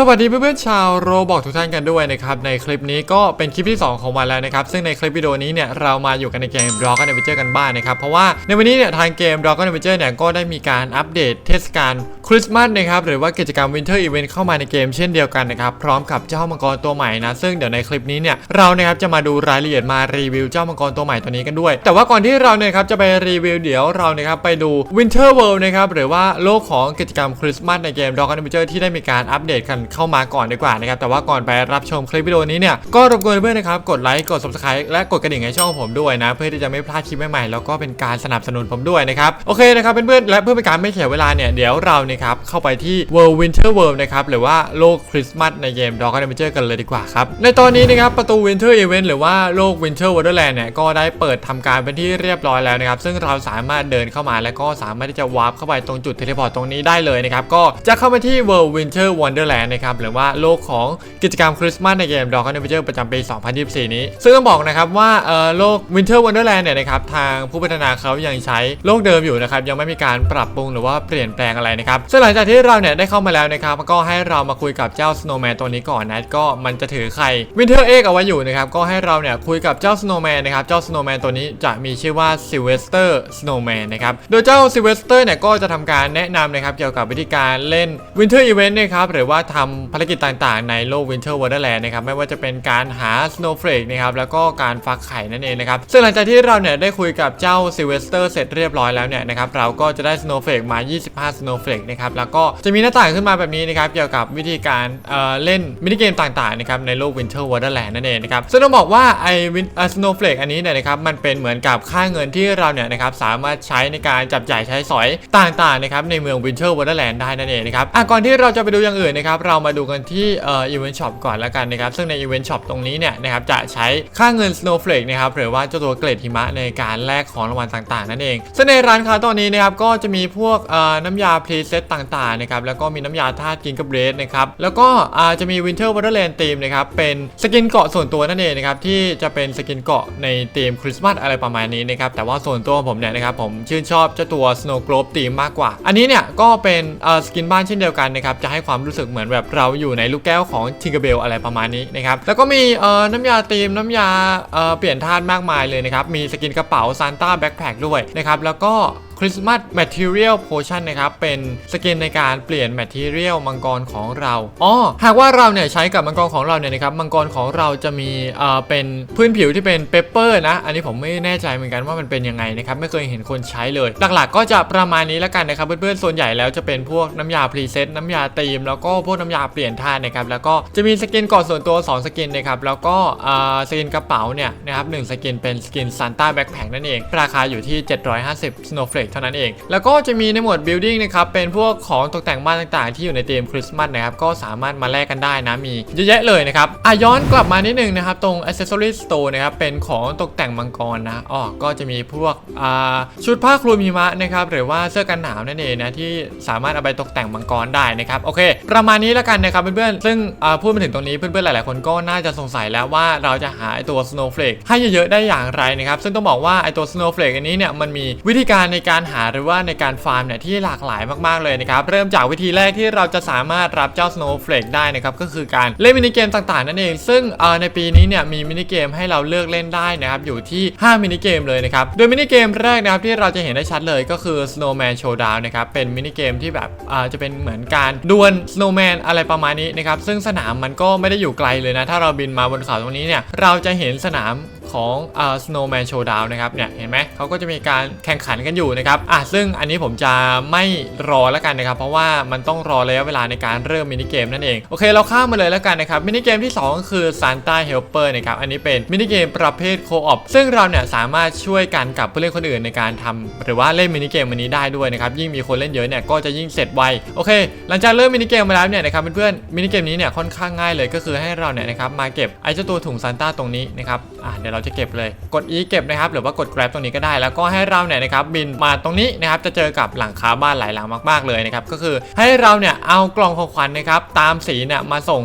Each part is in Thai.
สวัสดีเพื่อนๆชาวโรบอกทุกท่านกันด้วยนะครับในคลิปนี้ก็เป็นคลิปที่ 2 ของวันแล้วนะครับซึ่งในคลิปวิดีโอนี้เนี่ยเรามาอยู่กันในเกม Rock and Adventure กันบ้างนะครับเพราะว่าในวันนี้เนี่ยทางเกม Rock and Adventure เนี่ยก็ได้มีการอัปเดตเทศกาลคริสต์มาสนะครับหรือว่ากิจกรรม Winter Event เข้ามาในเกมเช่นเดียวกันนะครับพร้อมกับเจ้ามังกรตัวใหม่นะซึ่งเดี๋ยวในคลิปนี้เนี่ยเรานะครับจะมาดูรายละเอียดมารีวิวเจ้ามังกรตัวใหม่ตัวนี้กันด้วย แต่ว่าก่อนที่เราเนี่ยครับจะไปรีวิวเดี๋ยวเรานะครับไปดู Winter World นะครับหรือว่าโลกของกิจกรรมคริสต์มาสในเกม r o c k Adventure ที่ได้มีการอัปเดตกันเข้ามาก่อนดีกว่านะครับแต่ว่าก่อนไปรับชมคลิปวิดีโอนี้เนี่ยก็รบกวนเพื่อนนะครับกดไลค์กด subscribe และกดกระดิ่งให้ช่องผมด้วยนะเพื่อที่จะไม่พลาดคลิปใหม่ๆแล้วก็เป็นการสนับสนุนผมด้วยนะครับโอเคนะครับเพื่อนๆและเพื่อเป็นการไม่เสียเวลาเนี่ยเดี๋ยวเรานะครับเข้าไปที่ World Winter World นะครับหรือว่าโลกคริสต์มาสในเกม Rock and Adventure กันเลยดีกว่าครับในตอนนี้นะครับประตู Winter Event หรือว่าโลก Winter Wonderland เนี่ยก็ได้เปิดทำการเป็นที่เรียบร้อยแล้วนะครับซึ่งเราสามารถเดินเข้ามาและก็สามารถที่จะวาร์ปเข้าไปตรงจุดเทเลพอร์ตตรงนี้ได้เลยนะครับก็จะเข้าไปที่ World Winter Wonderland นะครับหรือว่าโลกของกิจกรรมคริสต์มาสในเกม Rock and Adventure ประจำปี 2024 นี้ ซึ่งต้องบอกนะครับว่าเออโลก Winter Wonderland เนี่ยนะครับทางผู้พัฒนาเขายังใช้โลกเดิมอยู่นะครับยังไม่มีการปรับปรุงหรือว่าเปลี่ยนแปลงอะไรนะครับซึ่งหลังจากที่เราเนี่ยได้เข้ามาแล้วนะครับก็ให้เรามาคุยกับเจ้า Snowman ตัวนี้ก่อนนะก็มันจะถือไข่ Winter Egg เอาไว้อยู่นะครับก็ให้เราเนี่ยคุยกับเจ้า Snowman นะครับเจ้า Snowman ตัวนี้จะมีชื่อว่า Sylvester Snowman นะครับโดยเจ้า Sylvester เนี่ยก็จะทำการแนะนำนะครับเกี่ยวกับวิธีการเล่น Winter Event นะครับหรือว่าทำภารกิจต่างๆ ในโลก Winter Wonderland นะครับไม่ว่าจะเป็นการหา Snowflake นะครับแล้วก็การฟักไข่นั่นเองนะครับซึ่งหลังจากที่เราเนี่ยได้คุยกับเจ้า Sylvester เสร็จเรียบร้อยแล้วเนี่ยนะครับเราก็จะได้ Snowflake มา 25 Snowflake นะครับแล้วก็จะมีหน้าต่างขึ้นมาแบบนี้นะครับเกี่ยวกับวิธีการเอ่อเล่นมินิเกมต่างๆนะครับในโลก Winter Wonderland นั่นเองนะครับซึ่งต้องบอกว่าไอ้ Win- เออ Snowflake อันนี้เนี่ยนะครับมันเป็นเหมือนกับค่าเงินที่เราเนี่ยนะครับสามารถใช้ในการจับจ่ายใช้สอยต่างๆนะครับในเมือง Winter Wonderland ได้นั่นเองนะครับอะก่อนที่เราจะไปดูอย่างอื่นนะครับเรามาดูกันที่เอ่อ Event Shop ก่อนแล้วกันนะครับ ซึ่งใน Event Shop ตรงนี้เนี่ยนะครับจะใช้ค่าเงิน Snowflake นะครับหรือว่าเจ้าตัวเกล็ดหิมะในการแลกของรางวัลต่างๆ นั่นเอง ซึ่งในร้านค้าตอนนี้นะครับก็จะมีพวกเอ่อน้ำยาพรีเซตต่างๆนะครับแล้วก็มีน้ำยาธาตุกินกับเบรดนะครับแล้วก็อาจะมี Winter Wonderland ธีมนะครับเป็นสกินเกาะส่วนตัวนั่นเองนะครับที่จะเป็นสกินเกาะในธีมคริสต์มาสอะไรประมาณนี้นะครับแต่ว่าส่วนตัวผมเนี่ยนะครับผมชื่นชอบเจ้าตัว Snow Globe ธีมมากกว่า อันนี้เนี่ยก็เป็นเอ่อสกินบ้านเช่นเดียวกันนะครับจะให้ความรู้สึกเหมือนแบบเราอยู่ในลูกแก้วของทิงเกอร์เบลอะไรประมาณนี้นะครับแล้วก็มีเอ่อน้ำยาตีมน้ำยาเอ่อเปลี่ยนธาตุมากมายเลยนะครับมีสกินกระเป๋าซานต้าแบ็คแพคด้วยนะครับแล้วก็ คริสต์มาส Material Potion นะครับ เป็นสกินในการเปลี่ยน Material มังกรของเราอ๋อหากว่าเราเนี่ยใช้กับมังกรของเราเนี่ยนะครับ มังกรของเราจะมีเอ่อเป็นพื้นผิวที่เป็นเปเปอร์นะ อันนี้ผมไม่แน่ใจเหมือนกันว่ามันเป็นยังไงนะครับ ไม่เคยเห็นคนใช้เลย หลักๆ ก็จะประมาณนี้แล้วกันนะครับเพื่อนๆ ส่วนใหญ่แล้วจะเป็นพวกน้ำยาพรีเซตน้ำยาตีม แล้วก็พวกน้ำยาเปลี่ยนท่านะครับ แล้วก็จะมีสกินก่อนส่วนตัว 2 สกินนะครับ แล้วก็เอ่อสกินกระเป๋าเนี่ยนะครับหนึ่งสกินเป็นสกินซานต้าแบ็คแพคนั่นเอง ราคาอยู่ที่ 750 Snowflake เท่านั้นเอง แล้วก็จะมีในหมวด building นะครับ เป็นพวกของตกแต่งบ้านต่างๆ ที่อยู่ในธีมคริสต์มาสนะครับ ก็สามารถมาแลกกันได้นะ มีเยอะแยะเลยนะครับอะย้อนกลับมานิดนึงนะครับ ตรง accessory store นะครับ เป็นของตกแต่งมังกรนะ อ๋อ ก็จะมีพวกอ่าชุดผ้าคลุมหิมะนะครับ หรือว่าเสื้อกันหนาวนั่นเองนะ ที่สามารถเอาไปตกแต่งมังกรได้นะครับ โอเค ประมาณนี้แล้วกันนะครับเพื่อนๆ ซึ่งอ่าพูดมาถึงตรงนี้เพื่อนๆ หลายๆ คนก็น่าจะสงสัยแล้วว่าเราจะหาตัว snowflake ให้เยอะๆ ได้อย่างไรนะครับ ซึ่งต้องบอกว่าไอตัว snowflake อันนี้เนี่ย มันมีวิธีการในการหาหรือว่าในการฟาร์มเนี่ยที่หลากหลายมากๆเลยนะครับเริ่มจากวิธีแรกที่เราจะสามารถรับเจ้า snowflake ได้นะครับก็คือการเล่นมินิเกมต่างๆนั่นเอง ซึ่งในปีนี้เนี่ยมีมินิเกมให้เราเลือกเล่นได้นะครับอยู่ที่ 5 มินิเกมเลยนะครับโดยมินิเกมแรกนะครับที่เราจะเห็นได้ชัดเลยก็คือ snowman showdown นะครับเป็นมินิเกมที่แบบจะเป็นเหมือนการดวล snowman อะไรประมาณนี้นะครับซึ่งสนามมันก็ไม่ได้อยู่ไกลเลยนะถ้าเราบินมาบนเขาตรงนี้เนี่ยเราจะเห็นสนาม ของอ่า Snowman Showdown นะครับเนี่ยเห็นไหมเขาก็จะมีการแข่งขันกันอยู่นะครับอะซึ่งอันนี้ผมจะไม่รอแล้วกันนะครับ เพราะว่ามันต้องรอระยะเวลาในการเริ่มมินิเกมนั่นเองโอเคเราข้ามมาเลยแล้วกันนะครับมินิเกมที่ 2 คือ Santa Helper นะครับอันนี้เป็นมินิเกมประเภทโคออปซึ่งเราเนี่ยสามารถช่วยกันกับผู้เล่นคนอื่นในการทำหรือว่าเล่นมินิเกมวันนี้ได้ด้วยนะครับยิ่งมีคนเล่นเยอะเนี่ยก็จะยิ่งเสร็จไวโอเค หลังจากเริ่มมินิเกมมาแล้วเนี่ยนะครับเพื่อนๆมินิเกมนี้เนี่ยค่อนข้างง่ายเลยก็คือให้เราเนี่ยนะครับมาเก็บไอ้เจ้าตัวถุงซานต้าตรงนี้นะครับอะเดี๋ยวเราจะเก็บเลย กด E เก็บนะครับหรือว่ากด grab ตรงนี้ก็ได้ แล้วก็ให้เราเนี่ยนะครับบินมาตรงนี้นะครับจะเจอกับหลังคาบ้านหลายหลังมาก ๆเลยนะครับก็คือให้เราเนี่ยเอากล่องของขวัญนะครับตามสีเนี่ยมาส่ง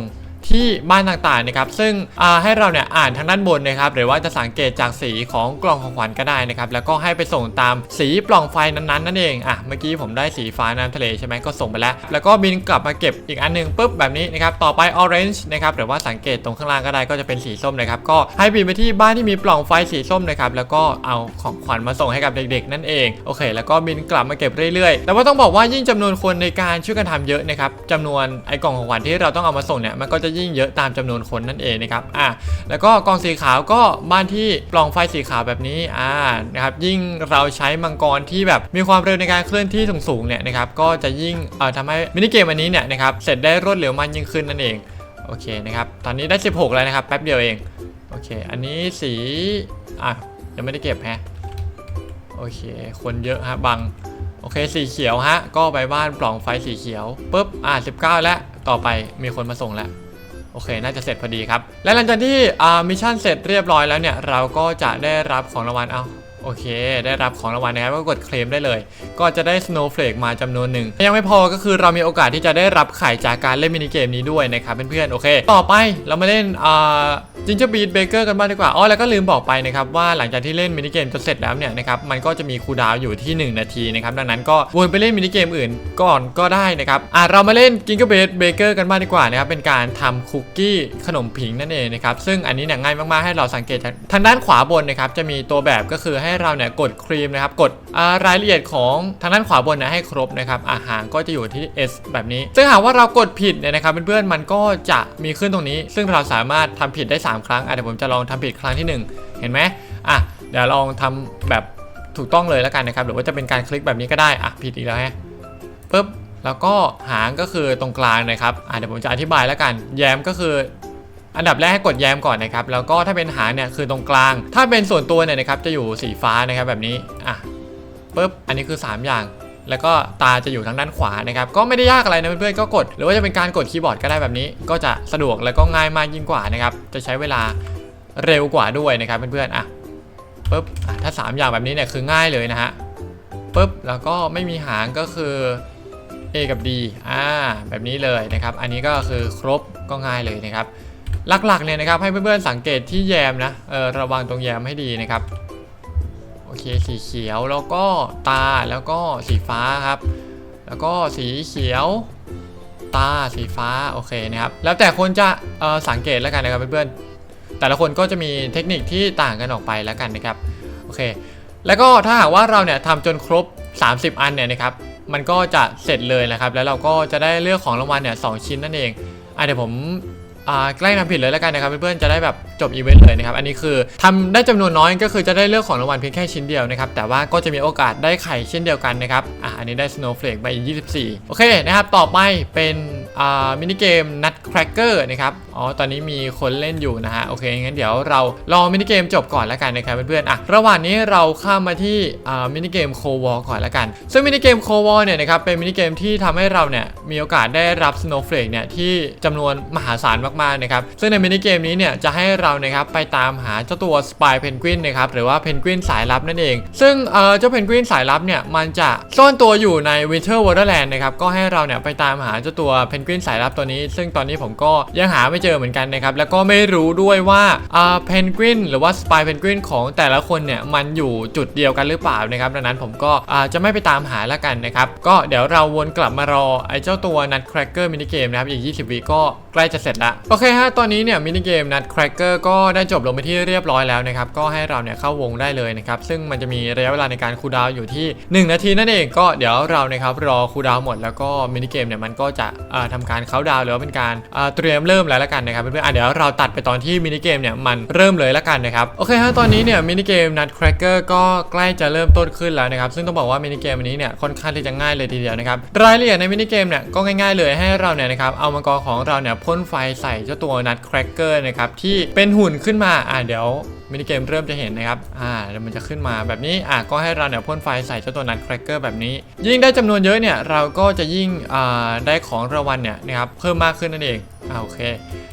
ที่บ้านต่างๆนะครับซึ่งให้เราเนี่ยอ่านทางด้านบนนะครับหรือว่าจะสังเกตจากสีของกล่องของขวัญก็ได้นะครับแล้วก็ให้ไปส่งตามสีปล่องไฟนั้นๆนั่นเองอะเมื่อกี้ผมได้สีฟ้าน้ำทะเลใช่ไหมก็ส่งไปแล้ว แล้วก็บินกลับมาเก็บอีกอันหนึงปุ๊บแบบนี้นะครับต่อไป orange นะครับหรือว่าสังเกตตรงข้างล่างก็ได้ก็จะเป็นสีส้มนะครับก็ให้บินไปที่บ้านที่มีปล่องไฟสีส้มนะครับแล้วก็เอาของขวัญมาส่งให้กับเด็ก ๆ นั่นเองโอเค แล้วก็บินกลับมาเก็บเรื่อยๆ แต่ว่าต้องบอกว่ายิ่งจำนวนคนในการช่วยกันทำเยอะนะครับจำนวนไอ้กล่องของขวัญที่เราต้องเอามาส่งเนี่ยมันก็จะยิ่งเยอะตามจำนวนคนนั่นเองนะครับอะแล้วก็กองสีขาวก็บ้านที่ปล่องไฟสีขาวแบบนี้อ่านะครับยิ่งเราใช้มังกรที่แบบมีความเร็วในการเคลื่อนที่สูงๆเนี่ยนะครับก็จะยิ่งเอ่อทำให้มินิเกมอันนี้เนี่ยนะครับเสร็จได้รวดเร็วมากยิ่งขึ้นนั่นเองโอเคนะครับตอนนี้ได้ 16 แล้วนะครับแป๊บเดียวเองโอเคอันนี้สีอะยังไม่ได้เก็บแฮะโอเค คนเยอะฮะบังโอเคสีเขียวฮะ ก็ไปบ้านปล่องไฟสีเขียวปุ๊บอ่า19 แล้วต่อไปมีคนมาส่งแล้ว โอเค น่าจะเสร็จพอดีครับ และหลังจากที่มิชชั่นเสร็จเรียบร้อยแล้วเนี่ย เราก็จะได้รับของรางวัลเอา โอเค ได้รับของรางวัลนะครับก็กดเคลมได้เลย ก็จะได้ Snowflake มาจำนวนหนึ่งยังไม่พอก็คือเรามีโอกาสที่จะได้รับไข่จากการเล่นมินิเกมนี้ด้วยนะครับเพื่อนๆโอเค ต่อไปเรามาเล่นอ่าจิงเจอร์บีดเบเกอร์กันบ้างดีกว่าอ๋อแล้วก็ลืมบอกไปนะครับว่าหลังจากที่เล่นมินิเกมจนเสร็จแล้วเนี่ยนะครับมันก็จะมีคูลดาวน์อยู่ที่ 1 นาทีนะครับดังนั้นก็วนไปเล่นมินิเกมอื่นก่อนก็ได้นะครับอะเรามาเล่นกิงเกอร์เบดเบเกอร์กันบ้างดีกว่านะครับเป็นการทำคุกกี้ขนมผิงนั่นเองนะครับซึ่งอันนี้เนี่ยง่ายมากๆให้เราสังเกตทางด้านขวาบนนะครับจะมีตัวแบบก็คือให้ให้เราเนี่ยกดครีมนะครับ กดรายละเอียดของทางด้านขวาบนนะให้ครบนะครับอาหารก็จะอยู่ที่ S แบบนี้ ซึ่งหากว่าเรากดผิดเนี่ยนะครับเพื่อนๆมันก็จะมีขึ้นตรงนี้ ซึ่งเราสามารถทำผิดได้ 3 ครั้งอะเดี๋ยวผมจะลองทำผิดครั้งที่ 1 เห็นไหมอะเดี๋ยวลองทำแบบถูกต้องเลยแล้วกันนะครับหรือว่าจะเป็นการคลิกแบบนี้ก็ได้อะผิดอีกแล้วฮะปุ๊บแล้วก็หางก็คือตรงกลางนะครับอะเดี๋ยวผมจะอธิบายแล้วกัน แย้มก็คือ อันดับแรกให้กดแยมก่อนนะครับแล้วก็ถ้าเป็นหางเนี่ยคือตรงกลาง ถ้าเป็นส่วนตัวเนี่ยนะครับจะอยู่สีฟ้านะครับแบบนี้อะปุ๊บอันนี้คือ 3 อย่าง แล้วก็ตาจะอยู่ทางด้านขวานะครับก็ไม่ได้ยากอะไรนะเพื่อนๆก็กด หรือว่าจะเป็นการกดคีย์บอร์ดก็ได้แบบนี้ ก็จะสะดวกแล้วก็ง่ายมากยิ่งกว่านะครับจะใช้เวลาเร็วกว่าด้วยนะครับเพื่อนๆอะปุ๊บอะถ้า 3 อย่างแบบนี้เนี่ยคือง่ายเลยนะฮะปุ๊บแล้วก็ไม่มีหางก็คือ A กับ D อ่าแบบนี้เลยนะครับ อันนี้ก็คือครบก็ง่ายเลยนะครับ หลักๆเนี่ยนะครับให้เพื่อนๆสังเกตที่แยมนะเออระวังตรงแยมให้ดีนะครับโอเคสีเขียวแล้วก็ตาแล้วก็สีฟ้าครับ แล้วก็สีเขียว ตาสีฟ้าโอเคนะครับแล้วแต่คนจะเออสังเกตแล้วกันนะครับเพื่อนๆแต่ละคนก็จะมีเทคนิคที่ต่างกันออกไปแล้วกันนะครับโอเค แล้วก็ถ้าหากว่าเราเนี่ยทำจนครบ 30 อันเนี่ยนะครับมันก็จะเสร็จเลยนะครับ แล้วเราก็จะได้เลือกของรางวัลเนี่ยสองชิ้นนั่นเองอะเดี๋ยวผม ใกล้ทำผิดเลยแล้วกันนะครับเพื่อนๆจะได้แบบจบอีเวนต์เลยนะครับอันนี้คือทำได้จำนวนน้อยก็คือจะได้เลือกของรางวัลเพียงแค่ชิ้นเดียวนะครับแต่ว่าก็จะมีโอกาสได้ไข่เช่นเดียวกันนะครับอะอันนี้ได้ Snowflake ไปอีก24 โอเคนะครับต่อไปเป็นอ่ามินิเกมนัดแครกเกอร์นะครับ อ๋อ ตอนนี้มีคนเล่นอยู่นะฮะ โอเค งั้นเดี๋ยวเรารอมินิเกมจบก่อนแล้วกันนะครับเพื่อนๆ อะ ระหว่างนี้เราข้ามมาที่มินิเกมโควอลก่อนแล้วกัน ซึ่งมินิเกมโควอลเนี่ยนะครับ เป็นมินิเกมที่ทำให้เราเนี่ยมีโอกาสได้รับ Snowflake เนี่ยที่จำนวนมหาศาลมากๆนะครับ ซึ่งในมินิเกมนี้เนี่ยจะให้เรานะครับไปตามหาเจ้าตัวสปายเพนกวินนะครับ หรือว่าเพนกวินสายลับนั่นเอง ซึ่งเจ้าเพนกวินสายลับเนี่ยมันจะซ่อนตัวอยู่ใน Winter Wonderland นะครับ ก็ให้เราเนี่ยไปตามหาเจ้าตัวเพนกวินสายลับตัวนี้ ซึ่งตอนนี้ผมก็ยังหาไม่เจอเหมือนกันนะครับ แล้วก็ไม่รู้ด้วยว่าอ่าเพนกวินหรือว่าสปายเพนกวินของแต่ละคนเนี่ยมันอยู่จุดเดียวกันหรือเปล่านะครับดังนั้นผมก็อ่าจะไม่ไปตามหาแล้วกันนะครับก็เดี๋ยวเราวนกลับมารอไอ้เจ้าตัวนัทแครกเกอร์มินิเกมนะครับอีก 20วิก็ ใกล้จะเสร็จละโอเคฮะตอนนี้เนี่ยมินิเกม Nutcracker ก็ได้จบลงไปที่เรียบร้อยแล้วนะครับก็ให้เราเนี่ยเข้าวงได้เลยนะครับซึ่งมันจะมีระยะเวลาในการคูดาวอยู่ที่ 1 นาทีนั่นเองก็เดี๋ยวเรานะครับรอคูดาวหมดแล้วก็มินิเกมเนี่ยมันก็จะอ่าทำการเข้าดาวหรือว่าเป็นการเตรียมเริ่มแล้วละกันนะครับเพื่อนๆเดี๋ยวเราตัดไปตอนที่มินิเกมเนี่ยมันเริ่มเลยละกันนะครับโอเคฮะตอนนี้เนี่ยมินิเกม Nutcracker ก็ใกล้จะเริ่มต้นขึ้นแล้วนะครับซึ่งต้องบอกว่ามินิเกมอันนี้เนี่ยค่อนข้างที่จะง่ายเลยทีเดียวนะครับรายละเอียดในมินิเกมเนี่ยก็ง่ายๆเลยให้เราเนี่ยนะครับเอามังกรของเราเนี่ยพ่นไฟใส่เจ้าตัวนัดแครกเกอร์นะครับที่เป็นหุ่นขึ้นมาอ่าเดี๋ยวมินิเกมเริ่มจะเห็นนะครับ อ่าเดี๋ยวมันจะขึ้นมาแบบนี้ อ่าก็ให้เราเนี่ยพ่นไฟใส่เจ้าตัวนัดแครกเกอร์แบบนี้ ยิ่งได้จำนวนเยอะเนี่ย เราก็จะยิ่ง อ่า ได้ของรางวัลเนี่ยนะครับ เพิ่มมากขึ้นนั่นเอง อ่า โอเค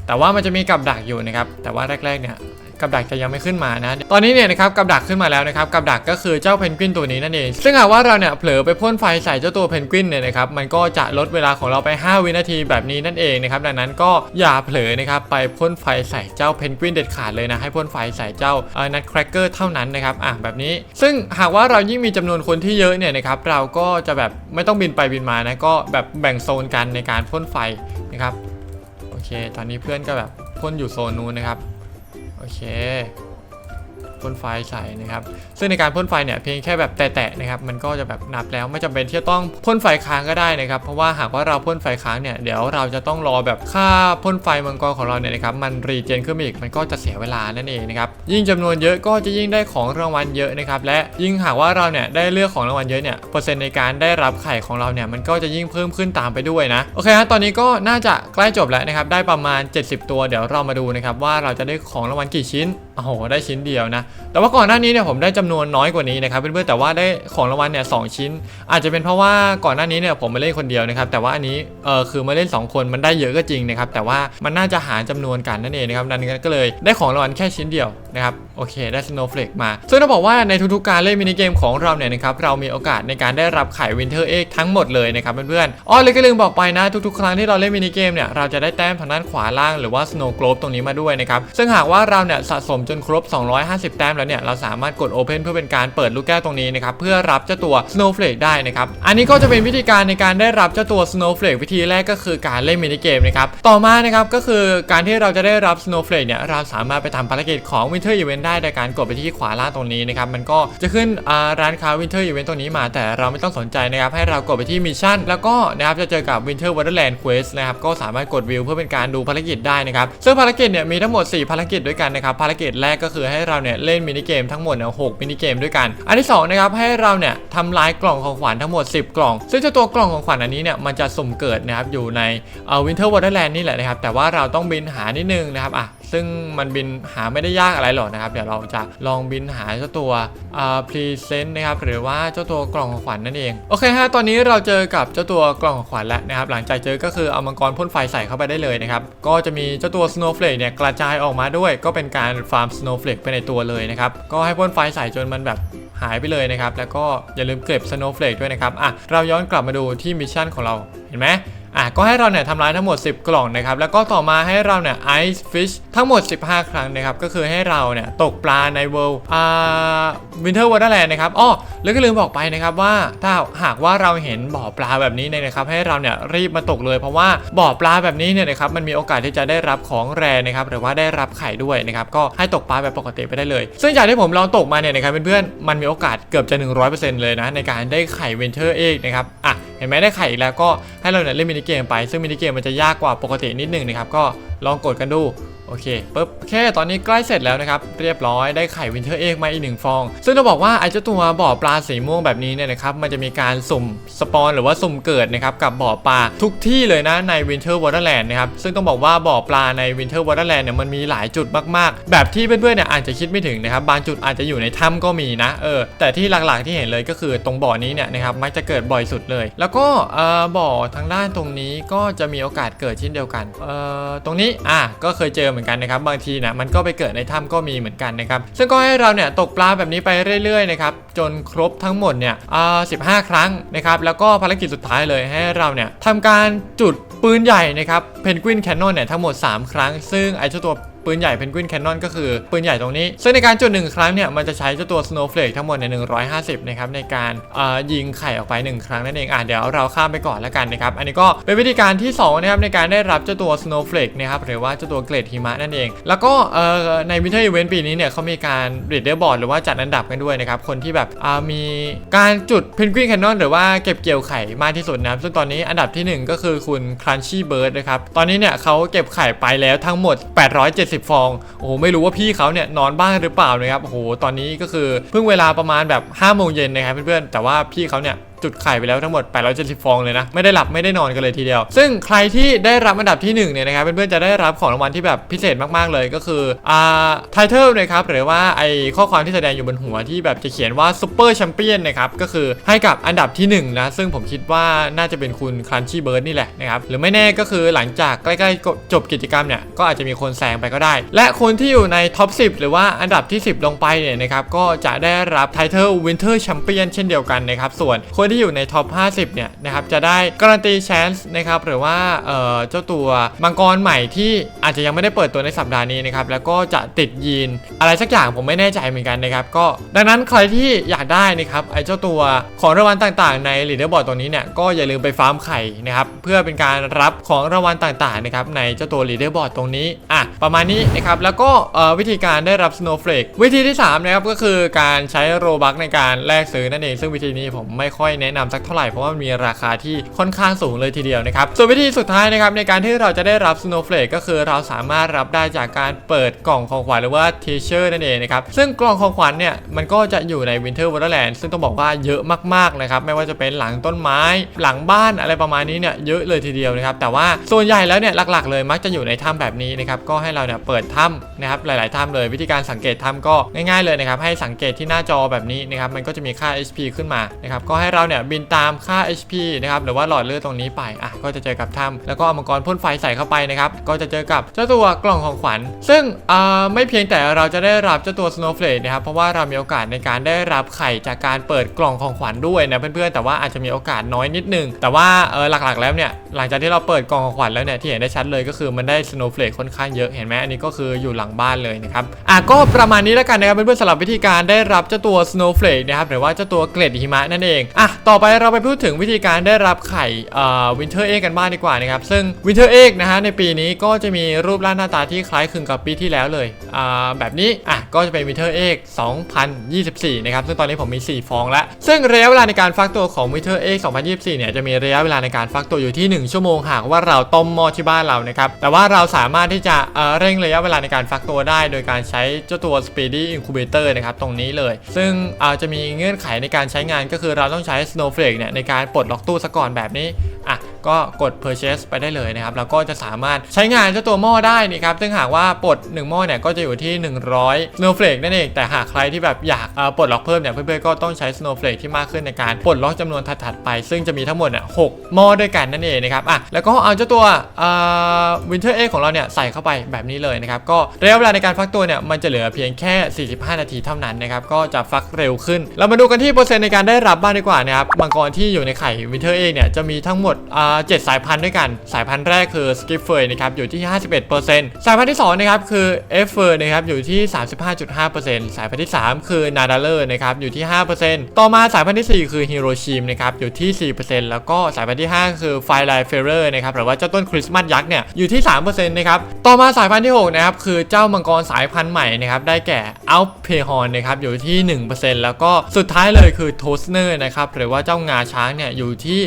แต่ว่ามันจะมีกับดักอยู่นะครับ แต่ว่าแรกๆเนี่ย กับดักจะยังไม่ขึ้นมานะ ตอนนี้เนี่ยนะครับกับดักขึ้นมาแล้วนะครับกับดักก็คือเจ้าเพนกวินตัวนี้นั่นเอง ซึ่งหากว่าเราเนี่ยเผลอไปพ่นไฟใส่เจ้าตัวเพนกวินเนี่ยนะครับมันก็จะลดเวลาของเราไป 5 วินาทีแบบนี้นั่นเองนะครับดังนั้นก็อย่าเผลอนะครับไปพ่นไฟใส่เจ้าเพนกวินเด็ดขาดเลยนะให้พ่นไฟใส่เจ้านัทแครกเกอร์เท่านั้นนะครับอะแบบนี้ ซึ่งหากว่าเรายิ่งมีจำนวนคนที่เยอะเนี่ยนะครับเราก็จะแบบไม่ต้องบินไปบินมานะก็แบบแบ่งโซนกันในการพ่นไฟนะครับโอเค ตอนนี้เพื่อนก็แบบพ่นอยู่โซนนู้นนะครับ โอเคพ่นไฟใส่นะครับ ซึ่งในการพ่นไฟเนี่ยเพียงแค่แบบแตะๆนะครับมันก็จะแบบนับแล้วไม่จำเป็นที่จะต้องพ่นไฟค้างก็ได้นะครับเพราะว่าหากว่าเราพ่นไฟค้างเนี่ยเดี๋ยวเราจะต้องรอแบบค่าพ่นไฟมังกรของเราเนี่ยนะครับมันรีเจนขึ้นมาอีกมันก็จะเสียเวลานั่นเองนะครับยิ่งจำนวนเยอะก็จะยิ่งได้ของรางวัลเยอะนะครับและยิ่งหากว่าเราเนี่ยได้เลือกของรางวัลเยอะเนี่ยเปอร์เซ็นต์ในการได้รับไข่ของเราเนี่ยมันก็จะยิ่งเพิ่มขึ้นตามไปด้วยนะโอเคฮะตอนนี้ก็น่าจะใกล้จบแล้วนะครับได้ประมาณ 70 ตัวเดี๋ยวเรามาดูนะครับว่าเราจะได้ของรางวัลกี่ชิ้นโอ้โหได้ชิ้นเดียวนะแต่ว่าก่อนหน้านี้เนี่ยผมได้จำนวนน้อยกว่านี้นะครับเพื่อนๆแต่ว่าได้ของรางวัลเนี่ยสชิ้น อาจจะเป็นเพราะว่าก่อนหน้านี้เนี่ยผมมาเล่นคนเดียวนะครับแต่ว่าอันนี้เออคือมาเล่น 2 คนมันได้เยอะก็จริงนะครับแต่ว่ามันน่าจะหารจำนวนกันนั่นเองนะครับดังนั้นก็เลยได้ของรางวัลแค่ชิ้นเดียวนะครับโอเคได้ Snowflake มา ซึ่งต้องบอกว่าในทุกๆการเล่นมินิเกมของเราเนี่ยนะครับเรามีโอกาสในการได้รับไข่ Winter Egg ทั้งหมดเลยนะครับเพื่อนๆอ๋อเลยก็ลืมบอกไปนะทุกๆ ครั้งที่เราเล่นมินิเกมเนี่ยเราจะได้แต้มทางด้านขวาล่างหรือว่า Snow Globe ตรงนี้มาด้วยนะครับซึ่งหากว่าเราเนี่ยสะสมจนครบ 250 แต้มแล้วเนี่ยเราสามารถกด Open เพื่อเป็นการเปิดลูกแก้วตรงนี้นะครับเพื่อรับเจ้าตัว Snowflake ได้นะครับอันนี้ก็จะเป็นวิธีการในการได้รับเจ้าตัว Snowflake วิธีแรกก็คือการเล่นมินิเกมนะครับต่อมานะครับก็คือการที่เราจะได้รับ Snowflake เนี่ยเราสามารถไปทำภารกิจของ Winter Event ได้โดยการกดไปที่ขวาล่างตรงนี้นะครับมันก็จะขึ้นร้านค้า Winter Event ตรงนี้มา แต่เราไม่ต้องสนใจนะครับให้เรากดไปที่มิชชั่นแล้วก็นะครับจะเจอกับ Winter Wonderland Quest นะครับก็สามารถกดวิวเพื่อเป็นการดูภารกิจได้นะครับซึ่งภารกิจเนี่ยมีทั้งหมด 4 ภารกิจด้วยกันนะครับภารกิจแรกก็คือให้เราเนี่ยเล่นมินิเกมทั้งหมดเนี่ยหกมินิเกมด้วยกัน อันที่สองนะครับให้เราเนี่ยทำลายกล่องของขวัญทั้งหมด 10 กล่อง ซึ่งเจ้าตัวกล่องของขวัญอันนี้เนี่ยมันจะสุ่มเกิดนะครับอยู่ในเอ่อ Winter Wonderland นี่แหละนะครับแต่ว่าเราต้องบินหานิดนึงนะครับอะ ซึ่งมันบินหาไม่ได้ยากอะไรหรอกนะครับ เดี๋ยวเราจะลองบินหาเจ้าตัวอ่า present นะครับหรือว่าเจ้าตัวกล่องของขวัญนั่นเองโอเคฮะตอนนี้เราเจอกับเจ้าตัวกล่องของขวัญแล้วนะครับ หลังจากเจอก็คือเอามังกรพ่นไฟใส่เข้าไปได้เลยนะครับก็จะมีเจ้าตัว snowflake เนี่ยกระจายออกมาด้วย ก็เป็นการฟาร์ม snowflake ไปในตัวเลยนะครับก็ให้พ่นไฟใส่จนมันแบบหายไปเลยนะครับ แล้วก็อย่าลืมเก็บ snowflake ด้วยนะครับ อะ เราย้อนกลับมาดูที่มิชชั่นของเรา เห็นไหม อะก็ให้เราเนี่ยทำลายทั้งหมด 10 กล่องนะครับแล้วก็ต่อมาให้เราเนี่ย ice fish ทั้งหมด 15 ครั้งนะครับก็คือให้เราเนี่ยตกปลาใน world อ่า winter wonderland นะครับอ้อแล้วก็ลืมบอกไปนะครับว่าถ้าหากว่าเราเห็นบ่อปลาแบบนี้เนี่ยนะครับให้เราเนี่ยรีบมาตกเลย เพราะว่าบ่อปลาแบบนี้เนี่ยนะครับมันมีโอกาสที่จะได้รับของแร่นะครับหรือว่าได้รับไข่ด้วยนะครับก็ให้ตกปลาแบบปกติไปได้เลย ซึ่งจากที่ผมลองตกมาเนี่ยนะครับเพื่อนๆมันมีโอกาสเกือบจะ 100%เลยนะในการได้ไข่ winter egg นะครับอะ เห็นไหมได้ไข่อีกแล้วก็ให้เราเนี่ยเล่นมินิเกมไป ซึ่งมินิเกมมันจะยากกว่าปกตินิดนึงนะครับก็ลองกดกันดู โอเคปุ๊บโอเค ตอนนี้ใกล้เสร็จแล้วนะครับ เรียบร้อยได้ไข่วินเทอร์เอกมาอีกหนึ่งฟอง ซึ่งต้องบอกว่าไอ้เจ้าตัวบ่อปลาสีม่วงแบบนี้เนี่ยนะครับ มันจะมีการสุ่มสปอนหรือว่าสุ่มเกิดนะครับกับบ่อปลาทุกที่เลยนะใน Winter Wonderland นด์นะครับ ซึ่งต้องบอกว่าบ่อปลาใน Winter Wonderland เนี่ยมันมีหลายจุดมากๆ แบบที่เพื่อนๆเนี่ยอาจจะคิดไม่ถึงนะครับบางจุดอาจจะอยู่ในถ้ำก็มีนะเออแต่ที่หลักๆที่เห็นเลยก็คือตรงบ่อนี้เนี่ยนะครับมักจะเกิดบ่อยสุดเลย แล้วก็เออบ่อทางด้านตรงนี้ก็จะมีโอกาสเกิดเช่นเดียวกันเออตรงนี้อะก็เคยเจอเหมือนกันนะครับ บางทีนะมันก็ไปเกิดในถ้ำก็มีเหมือนกันนะครับ ซึ่งก็ให้เราเนี่ยตกปลาแบบนี้ไปเรื่อยๆนะครับจนครบทั้งหมดเนี่ยอ่าสิครั้งนะครับ แล้วก็ภารกิจสุดท้ายเลยให้เราเนี่ยทำการจุดปืนใหญ่นะครับเพนกวินแคนนอนเนี่ยทั้งหมด 3 ครั้ง ซึ่งไอ้เจ้าตัว ปืนใหญ่เพนกวินแคนนอนก็คือ ปืนใหญ่ตรงนี้ ซึ่งในการจุดหนึ่งครั้งเนี่ยมันจะใช้เจ้าตัว Snowflake ทั้งหมดใน 150 นะครับ ในการยิงไข่ออกไป 1 ครั้งนั่นเองอะเดี๋ยวเราข้ามไปก่อนแล้วกันนะครับ อันนี้ก็เป็นวิธีการที่ 2 นะครับ ในการได้รับเจ้าตัว Snowflake นะครับหรือว่าเจ้าตัวเกรดหิมะนั่นเอง แล้วก็เอ่อใน Winter Event ปีนี้เนี่ยเขามีการ Reader Board หรือว่าจัดอันดับกันด้วยนะครับคนที่แบบมีการจุดเพนกวินแคนนอนหรือว่าเก็บเกี่ยวไข่มากที่สุดนะครับซึ่งตอนนี้อันดับที่ 1 ก็คือคุณ Crunchy Bird นะครับตอนนี้เนี่ยเขาเก็บไข่ไปแล้วทั้งหมด70 ฟอง โอ้โห ไม่รู้ว่าพี่เขาเนี่ยนอนบ้างหรือเปล่านะครับ โอ้โห ตอนนี้ก็คือเพิ่งเวลาประมาณแบบ5โมงเย็นนะครับเพื่อนๆ แต่ว่าพี่เขาเนี่ย จุดไข่ไปแล้วทั้งหมด870ฟองเลยนะ ไม่ได้หลับไม่ได้นอนกันเลยทีเดียว ซึ่งใครที่ได้รับอันดับที่1เนี่ยนะครับเพื่อนๆจะได้รับของรางวัลที่แบบพิเศษมากๆเลยก็คืออ่าไทเทลนะครับหรือว่าไอข้อความที่แสดงอยู่บนหัวที่แบบจะเขียนว่าซูเปอร์แชมเปี้ยนนะครับก็คือให้กับอันดับที่หนึ่งนะ ซึ่งผมคิดว่าน่าจะเป็นคุณครันชี่เบิร์ดนี่แหละนะครับหรือไม่แน่ก็คือหลังจากใกล้ๆจบกิจกรรมเนี่ยก็อาจจะมีคนแซงไปก็ได้ และคนที่อยู่ในท็อป10 หรือว่าอันดับที่ 10 ลงไปเนี่ยนะครับก็จะได้รับไทเทลวินเทอร์แชมเปี้ยนเช่นเดียวกันนะครับส่วนคนที่อยู่ในท็อป 50 เนี่ยนะครับจะได้การันตีแชนส์นะครับหรือว่าเอ่อเจ้าตัวมังกรใหม่ที่อาจจะยังไม่ได้เปิดตัวในสัปดาห์นี้นะครับแล้วก็จะติดยีนอะไรสักอย่างผมไม่แน่ใจเหมือนกันนะครับก็ดังนั้นใครที่อยากได้นะครับไอ้เจ้าตัวของรางวัลต่างๆ ในลีดเดอร์บอร์ดตัวนี้เนี่ยก็อย่าลืมไปฟาร์มไข่นะครับเพื่อเป็นการรับของรางวัลต่างๆนะครับในเจ้าตัวลีดเดอร์บอร์ดตรงนี้อะประมาณนี้นะครับแล้วก็เอ่อวิธีการได้รับ Snowflake วิธีที่3นะครับก็คือการใช้โรบักในการแลกซื้อนั่นเองซึ่งวิธีนี้ผมไม่ค่อยแนะนำสักเท่าไหร่เพราะว่ามันมีราคาที่ค่อนข้างสูงเลยทีเดียวนะครับส่วนวิธีสุดท้ายนะครับในการที่เราจะได้รับ Snowflake ก็คือเราสามารถรับได้จากการเปิดกล่องของขวัญหรือว่า t เชอร์นั่นเองนะครับซึ่งกล่องของขวัญเนี่ยมันก็จะอยู่ใน Winter Wonderland ซึ่งต้องบอกว่าเยอะมากๆนะครับไม่ว่าจะเป็นหลังต้นไม้ หลังบ้านอะไรประมาณนี้เนี่ยเยอะเลยทีเดียวนะครับแต่ว่าส่วนใหญ่แล้วเนี่ยหลักๆ เลยมักจะอยู่ในถ้ำแบบนี้นะครับก็ให้เราเนี่ยเปิดถ้ำนะครับหลายๆถ้ำเลยวิธีการสังเกตถ้ำก็ง่ายๆเลยนะครับให้สังเกตที่หน้าจอแบบนี้นะครับมันก็จะมีค่า HP ขึ้นมานะครับก็ให้เราเนี่ยบินตามค่า HP นะครับหรือว่าหลอดเลือดตรงนี้ไปอะก็จะเจอกับถ้ำแล้วก็เอามังกรพ่นไฟใส่เข้าไปนะครับก็จะเจอกับเจ้าตัวกล่องของขวัญ ซึ่งอ่าไม่เพียงแต่เราจะได้รับเจ้าตัว Snowflake นะครับเพราะว่าเรามีโอกาสในการได้รับไข่จากการเปิดกล่องของขวัญด้วยนะเพื่อนๆแต่ว่าอาจจะมีโอกาสน้อยนิดนึง แต่ว่าเออหลักๆแล้วเนี่ยหลังจากที่เราเปิดกล่องของขวัญแล้วเนี่ยที่เห็นได้ชัดเลยก็คือมันได้ Snowflake ค่อนข้างเยอะเห็นไหมอันนี้ก็คืออยู่หลังบ้านเลยนะครับอะก็ประมาณนี้แล้วกันนะครับเพื่อนๆสำหรับวิธีการได้รับเจ้าตัว Snowflake นะครับหรือว่าเจ้าตัวเกล็ดหิมะนั่นเองอะต่อไปเราไปพูดถึงวิธีการได้รับไข่เอ่อ Winter Egg กันบ้างดีกว่านะครับ ซึ่ง Winter Egg นะฮะในปีนี้ก็จะมีรูปร่างหน้าตาที่คล้ายคลึงกับปีที่แล้วเลยแบบนี้อะก็จะเป็น Winter Egg 2024 นะครับ ซึ่งตอนนี้ผมมี 4 ฟองแล้ว ซึ่งระยะเวลาในการฟักตัวของ Winter Egg 2024 เนี่ยจะมีระยะเวลาในการฟักตัวอยู่ที่ 1 ชั่วโมงหากว่าเราต้มหม้อที่บ้านเรานะครับแต่ว่าเราสามารถที่จะเเร่งระยะเวลาในการฟักตัวได้ โดยการใช้เจ้าตัว Speedy Incubator นะครับตรงนี้เลย ซึ่งจจะมีเงื่อนไขในการใช้งานก็คือเราต้องใช้ Snowflake เนี่ยในการปลดล็อกตู้ซะก่อนแบบนี้อะ ก็กด purchase ไปได้เลยนะครับแล้วก็จะสามารถใช้งานเจ้าตัวหม้อได้นี่ครับซึ่งหากว่าปลด1หม้อเนี่ยก็จะอยู่ที่ 100 Snowflake นั่นเองแต่หากใครที่แบบอยากปลดล็อกเพิ่มเนี่ยเพื่อนๆก็ต้องใช้ Snowflake ที่มากขึ้นในการปลดล็อกจำนวนถัดๆไป ซึ่งจะมีทั้งหมดเนี่ยหกหม้อด้วยกันนั่นเองนะครับอะแล้วก็เอาเจ้าตัว Winter Egg ของเราเนี่ยใส่เข้าไปแบบนี้เลยนะครับก็ระยะเวลาในการฟักตัวเนี่ยมันจะเหลือเพียงแค่ 45 นาทีเท่านั้นนะครับก็จะฟักเร็วขึ้น เรามาดูกันที่เปอร์เซ็นต์ในการได้รับบ้างดีกว่านะครับมังกรที่อยู่ในไข่ Winter Egg เนี่ยจะมีทั้งหมดอ่าเจ็ดสายพันธุ์ด้วยกัน สายพันธุ์แรกคือ Skip f e r นะครับอยู่ที่ 51%สายพันธุ์ที่สองนะครับคือ F f e r นะครับอยู่ที่ 35.5%สายพันธุ์ที่สามคือ Nadaler นะครับอยู่ที่ 5%ต่อมาสายพันธุ์ที่สี่คือ Hiroshima นะครับอยู่ที่ 4%แล้วก็สายพันธุ์ที่ห้าคือ Firelight Fairer นะครับหรือว่าเจ้าต้นคริสต์มาสยักษ์เนี่ยอยู่ที่ 3%นะครับต่อมาสายพันธุ์ที่หกนะครับคือเจ้ามังกรสายพันธุ์ใหม่นะครับได้แก่ Alphehorn นะครับอยู่ที่ 1%แล้วก็สุดท้ายเลยคือ Toastner นะครับหรือว่าเจ้างาช้างเนี่ยอยู่ที่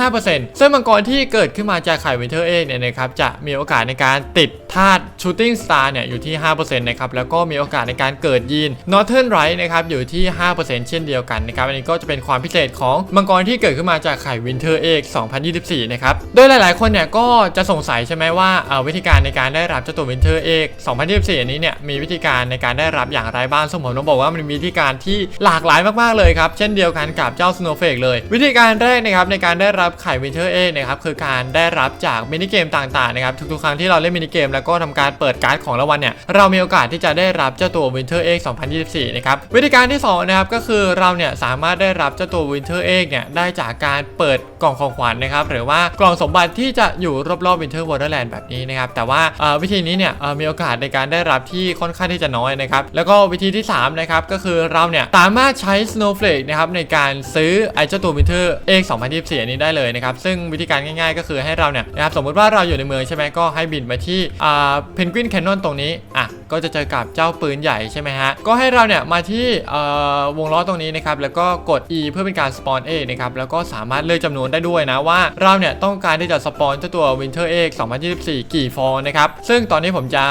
0.5%ซึ่งมังกรที่เกิดขึ้นมาจากไข่ Winter Egg เนี่ยนะครับจะมีโอกาสในการติดธาตุ Shooting Star เนี่ยอยู่ที่ 5%นะครับแล้วก็มีโอกาสในการเกิดยีน Northern Light นะครับอยู่ที่ 5%เช่นเดียวกันนะครับอันนี้ก็จะเป็นความพิเศษของมังกรที่เกิดขึ้นมาจากไข่ Winter Egg 2024 นะครับโดยหลาย ๆ คนเนี่ยก็จะสงสัยใช่ไหมว่าอ่อวิธีการในการได้รับเจ้าตัว Winter Egg 2024 อันนี้เนี่ยมีวิธีการในการได้รับอย่างไรบ้างซึ่งผมต้องบอกว่ามันมีวิธีการที่หลากหลายมาก ๆ เลยครับเช่นเดียวกันกับเจ้า Snowflake เลย วิธีการแรกนะครับในการได้รับไข่ Winter Egg นะครับคือการได้รับจากมินิเกมต่างๆนะครับทุกๆครั้งที่เราเล่นมินิเกมแล้วก็ทำการเปิดการ์ดของรางวัลเนี่ยเรามีโอกาสที่จะได้รับเจ้าตัว Winter Egg 2024 นะครับวิธีการที่สองนะครับก็คือเราเนี่ยสามารถได้รับเจ้าตัว Winter Egg เนี่ยได้จากการเปิดกล่องของขวัญนะครับหรือว่ากล่องสมบัติที่จะอยู่รอบๆ Winter Wonderland แบบนี้นะครับแต่ว่าวิธีนี้เนี่ยมีโอกาสในการได้รับที่ค่อนข้างที่จะน้อยนะครับแล้วก็วิธีที่สามนะครับก็คือเราเนี่ยสามารถใช้ Snowflake นะครับในการซื้อไอเจ้าตัว Winter Egg 2024นนี้ได้เลยนะครับซึ่งวิธีการง่ายๆ ก็คือให้เราเนี่ยนะครับสมมติว่าเราอยู่ในเมืองใช่ไหมก็ให้บินไปที่อ่าเพนกวินแคนนอนตรงนี้อะก็จะเจอกับเจ้าปืนใหญ่ใช่ไหมฮะก็ให้เราเนี่ยมาที่เอ่อวงล้อตรงนี้นะครับแล้วก็กด E เพื่อเป็นการสปอนเอนะครับแล้วก็สามารถเลือกจำนวนได้ด้วยนะว่าเราเนี่ยต้องการที่จะสปอนเจ้าตัว Winter Egg 2024 กี่ฟองนะครับซึ่งตอนนี้ผมจะ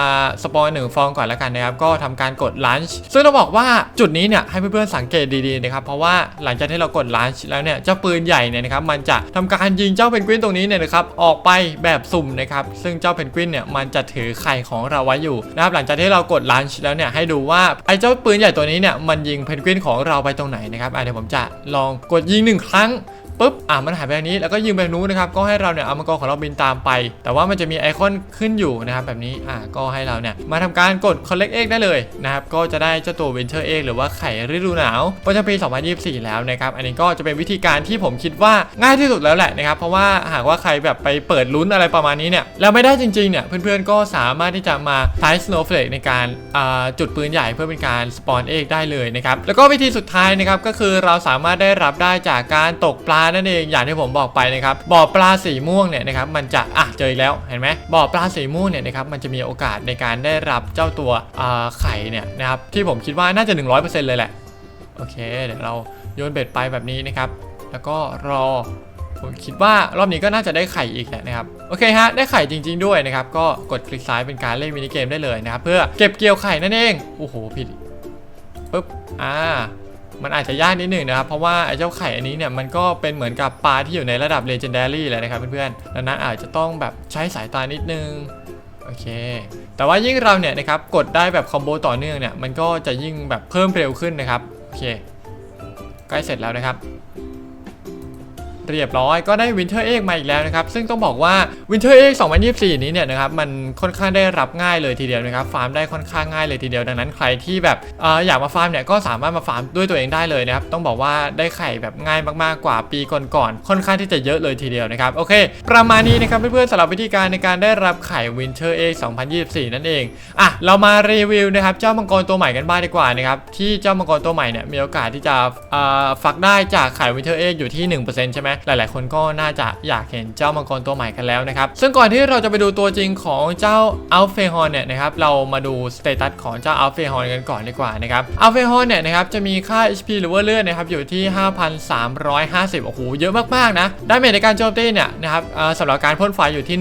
สปอนหนึ่งฟองก่อนแล้วกันนะครับก็ทำการกด Launch ซึ่งต้องบอกว่าจุดนี้เนี่ยให้เพื่อนๆสังเกตดีๆนะครับเพราะว่าหลังจากที่เรากด Launch แล้วเนี่ยเจ้าปืนใหญ่เนี่ยนะครับมันจะทำการยิงเจ้าเพนนกวินตรงนี้เนี่ยนะครับออกไปแบบสุ่มนะครับซึ่งเจ้าเพนกวินเนี่ยมันจะถือไข่ของเราไว้อยู่นะครับหลังจากที่เรากดลันช์แล้วเนี่ยให้ดูว่าไอ้เจ้าปืนใหญ่ตัวนี้เนี่ยมันยิงเพนกวินของเราไปตรงไหนนะครับเดี๋ยวผมจะลองกดยิงหนึ่งครั้ง ปุ๊บอะมันหายไปทางนี้แล้วก็ยิงไปนู้นนะครับก็ให้เราเนี่ยเอามังกรของเราบินตามไป แต่ว่ามันจะมีไอคอนขึ้นอยู่นะครับแบบนี้อะก็ให้เราเนี่ยมาทำการกด collect egg ได้เลยนะครับก็จะได้เจ้าตัว winter egg หรือว่าไข่ฤดูหนาวประจำปี 2024 แล้วนะครับอันนี้ก็จะเป็นวิธีการที่ผมคิดว่าง่ายที่สุดแล้วแหละนะครับเพราะว่าหากว่าใครแบบไปเปิดลุ้นอะไรประมาณนี้เนี่ยแล้วไม่ได้จริงๆเนี่ยเพื่อนๆก็สามารถที่จะมาใช้ snowflake ในการอ่าจุดปืนใหญ่เพื่อเป็นการ spawn egg ได้เลยนะครับแล้วก็วิธีสุดท้ายนะครับก็คือเราสามารถได้รับได้จากการตกปลานั่นเองอย่างที่ผมบอกไปนะครับบ่อปลาสีม่วงเนี่ยนะครับมันจะอะเจออีกแล้วเห็นไหมบ่อปลาสีม่วงเนี่ยนะครับมันจะมีโอกาสในการได้รับเจ้าตัวอ่าไข่เนี่ยนะครับที่ผมคิดว่าน่าจะ 100%เลยแหละโอเค เดี๋ยวเราโยนเบ็ดไปแบบนี้นะครับ แล้วก็รอผมคิดว่ารอบนี้ก็น่าจะได้ไข่อีกแหละนะครับโอเคฮะได้ไข่จริง ๆด้วยนะครับ ก็กดคลิกซ้ายเป็นการเล่นมินิเกมได้เลยนะครับเพื่อเก็บเกี่ยวไข่นั่นเองโอ้โหผิดปึ๊บอ่า มันอาจจะยากนิดหนึ่งนะครับ เพราะว่าไอ้เจ้าไข่อันนี้เนี่ยมันก็เป็นเหมือนกับปลาที่อยู่ในระดับ Legendary เลยนะครับเพื่อนๆดังนั้นอาจจะต้องแบบใช้สายตานิดนึงโอเค แต่ว่ายิ่งเราเนี่ยนะครับกดได้แบบคอมโบต่อเนื่องเนี่ยมันก็จะยิ่งแบบเพิ่มเร็วขึ้นนะครับโอเคใกล้เสร็จแล้วนะครับ เรียบร้อยก็ได้ Winter Egg มาอีกแล้วนะครับ ซึ่งต้องบอกว่า Winter Egg 2024 นี้เนี่ยนะครับ มันค่อนข้างได้รับง่ายเลยทีเดียวนะครับ ฟาร์มได้ค่อนข้างง่ายเลยทีเดียว ดังนั้นใครที่แบบอออยากมาฟาร์มเนี่ยก็สามารถมาฟาร์มด้วยตัวเองได้เลยนะครับ ต้องบอกว่าได้ไข่แบบง่ายมากๆกว่าปีก่อนๆค่อนข้างที่จะเยอะเลยทีเดียวนะครับ โอเค ประมาณนี้นะครับเพื่อนๆสำหรับวิธีการในการได้รับไข่ Winter Egg 2024 นั่นเองอะเรามารีวิวนะครับเจ้ามังกรตัวใหม่กันบ้างดีกว่านะครับที่เจ้ามังกรตัวใหม่เนี่ยมีโอกาสที่จะฟักได้จากไข่ Winter Egg อยู่ที่ 1%ใช่ไหมหลายๆ คนก็น่าจะอยากเห็นเจ้ามังกรตัวใหม่กันแล้วนะครับ ซึ่งก่อนที่เราจะไปดูตัวจริงของเจ้าอัลเฟฮอนเนี่ยนะครับ เรามาดูสเตตัสของเจ้าอัลเฟฮอนกันก่อนดีกว่านะครับอัลเฟฮอนเนี่ยนะครับจะมีค่า HP หรือว่าเลือดนะครับอยู่ที่ 5,350 โอ้โห เยอะมากๆนะ ดาเมจในการโจมตีเนี่ยนะครับสำหรับการพ่นไฟอยู่ที่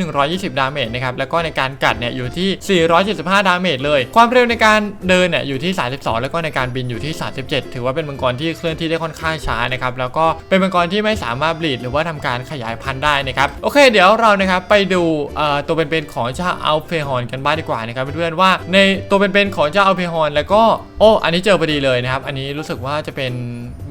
120 ดาเมจนะครับ แล้วก็ในการกัดเนี่ยอยู่ที่ 475 ดาเมจเลย ความเร็วในการเดินเนี่ยอยู่ที่ 32 แล้วก็ในการบินอยู่ที่ 37 ถือว่าเป็นมังกรที่เคลื่อนที่ได้ค่อนข้างช้านะครับ แล้วก็เป็นมังกรที่ไม่สามารถลีดหรือว่าทำการขยายพันธุ์ได้นะครับโอเค เดี๋ยวเรานะครับไปดูตัวเป็นๆของเจ้าอัลเฟฮอนกันบ้างดีกว่านะครับเพื่อนๆว่าในตัวเป็นๆของเจ้าอัลเฟฮอนแล้วก็โอ้อันนี้เจอพอดีเลยนะครับ อันนี้รู้สึกว่าจะเป็น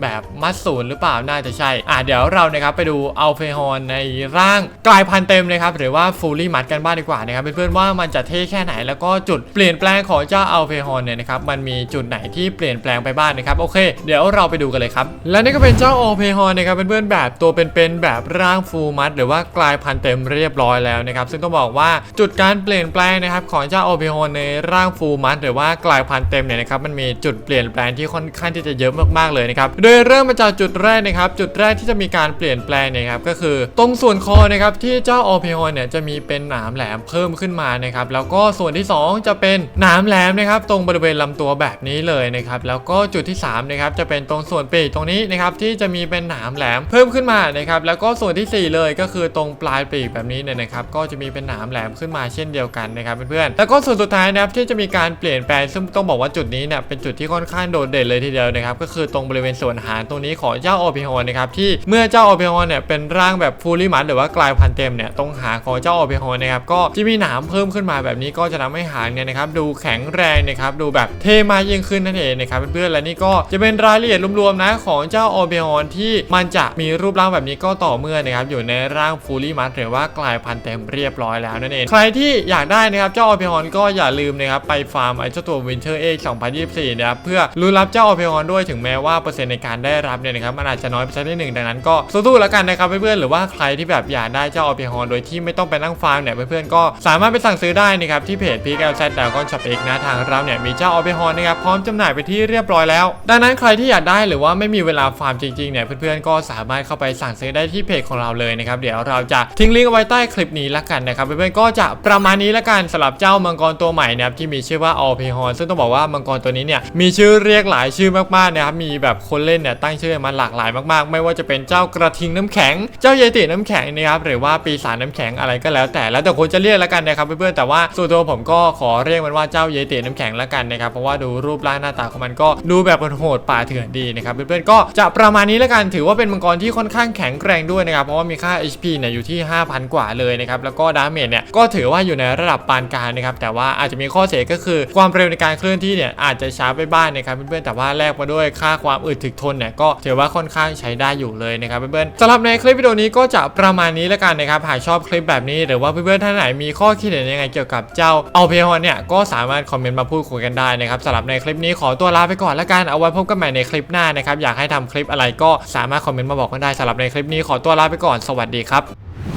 แบบมัดศูนย์หรือเปล่าน่าจะใช่อะเดี๋ยวเรานะครับไปดูอัลเฟฮอนในร่างกลายพันธุ์เต็มนะครับหรือว่าฟูลี่มัดกันบ้างดีกว่านะครับเพื่อนๆว่ามันจะเท่แค่ไหนแล้วก็จุดเปลี่ยนแปลงของเจ้าอัลเฟฮอนเนี่ยนะครับมันมีจุดไหนที่เปลี่ยนแปลงไปบ้างนะครับโอเค เดี๋ยวเราไปดูกันเลยครับและนี่ก็เป็นเจ้าอัลเฟฮอนนะครับเพื่อนๆแบบตัวเป็นๆแบบร่างฟูมัดหรือว่ากลายพันธุ์เต็มเรียบร้อยแล้วนะครับซึ่งต้องบอกว่าจุดการเปลี่ยนแปลงนะครับของเจ้าอัลเฟฮอนในร่างฟูมัดหรือว่ากลายพันธุ์เต็มเนี่ยนะครับมันมีจุดเปลี่ยนแปลงที่ค่อนข้างที่จะเยอะมากๆเลยนะครับโดยเริ่มมาจากจุดแรกนะครับ จุดแรกที่จะมีการเปลี่ยนแปลงนี่ยครับก็คือ ตรงส่วนคอนะครับที่เจ้าอัลเฟฮอนเนี่ยจะมีเป็นหนามแหลมเพิ่มขึ้นมานะครับแล้วก็ส่วนที่สองจะเป็นหนามแหลมนะครับตรงบริเวณลำตัวแบบนี้เลยนะครับแล้วก็จุดที่สามนะครับจะเป็นตรงส่วนปีกตรงนี้นะครับที่จะมีเป็นหนามแหลมเพิ่มขึ้นมานะครับแล้วก็ส่วนที่สี่เลยก็คือตรงปลายปีกแบบนี้เนี่ยนะครับก็จะมีเป็นหนามแหลมขึ้นมาเช่นเดียวกันนะครับเพื่อนๆแล้วก็ส่วนสุดท้ายนะครับที่จะมีการเปลี่ยนแปลงซึ่งต้องบอกว่าจุดนี้เนี่ยเป็นจุดที่ค่อนข้างโดดเด่นเลยทีเดียวนะครับก็คือตรงบริเวณส่วนหางตรงนี้ของเจ้าออพิฮอนนะครับที่เมื่อเจ้าออพิฮอนเนี่ยเป็นร่างแบบฟูลี่มัดหรือว่ากลายพันธุ์เต็มเนี่ยตรงหางของเจ้าออพิฮอนนะครับก็จะมีหนามเพิ่มขึ้นมาแบบนี้ก็จะทำให้หางเนี่ยนะครับดูแข็งแรงนะครับดูแบบเท่มากยิ่งขึ้นนั่นเองนะครับเพื่อนๆและนี่ก็จะเป็นรายละเอียดรวมๆนะของเจ้าออพิฮอนที่มันจะมีรูปร่างแบบนี้ก็ต่อเมื่อนะครับอยู่ในร่างฟูลี่มัดหรือว่ากลายพันธุ์เต็มเรียบร้อยแล้วนั่นเองใครที่อยากได้นะครับเจ้าออพิฮอนก็อย่าลืมนะครับไปฟาร์มไอ้เจ้าตัว Winter Egg 2024นะครับเพื่อลุ้นรับเจ้าออพิฮอนด้วยถึงแม้ว่าเปอร์เซ็นต์ในการการได้รับเนี่ยนะครับมันอาจจะน้อยไปสักนิดหนึ่งดังนั้นก็สู้ๆแล้วกันนะครับเพื่อนๆหรือว่าใครที่แบบอยากได้เจ้าออพิฮอนโดยที่ไม่ต้องไปนั่งฟาร์มเนี่ยเพื่อนๆก็สามารถไปสั่งซื้อได้นะครับที่เพจพีกแอลแซดดาวกอนช็อปเอกนะทางเราเนี่ยมีเจ้าออพิฮอนนะครับพร้อมจำหน่ายไปที่เรียบร้อยแล้ว ดังนั้นใครที่อยากได้หรือว่าไม่มีเวลาฟาร์มจริงๆเนี่ยเพื่อนๆก็สามารถเข้าไปสั่งซื้อได้ที่เพจของเราเลยนะครับเดี๋ยวเราจะทิ้งลิงก์เอาไว้ใต้คลิปนี้ละกันนะครับเพื่อนๆก็จะประมาณนี้ละกันสำหรับเจ้ามังกรตัวใหม่นะครับที่มีชื่อว่าออพิฮอนซึ่งต้องบอกว่ามังกรตัวนี้เนี่ยมีชื่อเรียกหลายชื่อมากๆนะครับมีแบบคนเล่นเนี่ยตั้งชื่อมาหลากหลายมากๆ ไม่ว่าจะเป็นเจ้ากระทิงน้ำแข็ง เจ้าเยติน้ำแข็งนะครับหรือว่าปีศาจน้ำแข็งอะไรก็แล้ว แต่แล้วแต่คนจะเรียกและกันนะครับเพื่อนๆแต่ว่าส่วนตัวผมก็ขอเรียกมันว่าเจ้าเยติน้ำแข็งละกันนะครับเพราะว่าดูรูปร่างหน้าตาของมันก็ดูแบบโหดป่าเถื่อนดีนะครับเพื่อนๆก็จะประมาณนี้ละกันถือว่าเป็นมังกรที่ค่อนข้างแข็งแกร่งด้วยนะครับเพราะว่ามีค่า HP เนี่ยอยู่ที่ 5,000 กว่าเลยนะครับแล้วก็ดาเมจเนี่ยก็ถือว่าอยู่ในระดับปานกลางนะครับแต่ว่าอาจจะมีข้อเสียก็คือความเร็วในการเคลื่อนที่เนี่ยอาจจะช้าไปบ้างนะครับเพื่อนๆแต่ว่าแลกมาด้วยค่าความอึดถึกทนเนี่ยก็ถือว่าค่อนข้างใช้ได้อยู่เลยนะครับเพื่อนๆสำหรับในคลิปวิดีโอนี้ก็จะประมาณนี้แล้วกันนะครับหากชอบคลิปแบบนี้หรือว่าเพื่อนๆท่านไหนมีข้อคิดเห็นยังไงเกี่ยวกับเจ้าเอาเพฮอนเนี่ยก็สามารถคอมเมนต์มาพูดคุยกันได้นะครับสำหรับในคลิปนี้ขอตัวลาไปก่อนแล้วกันเอาไว้พบกันใหม่ในคลิปหน้านะครับอยากให้ทำคลิปอะไรก็สามารถคอมเมนต์มาบอกกันได้สำหรับในคลิปนี้ขอตัวลาไปก่อนสวัสดีครับ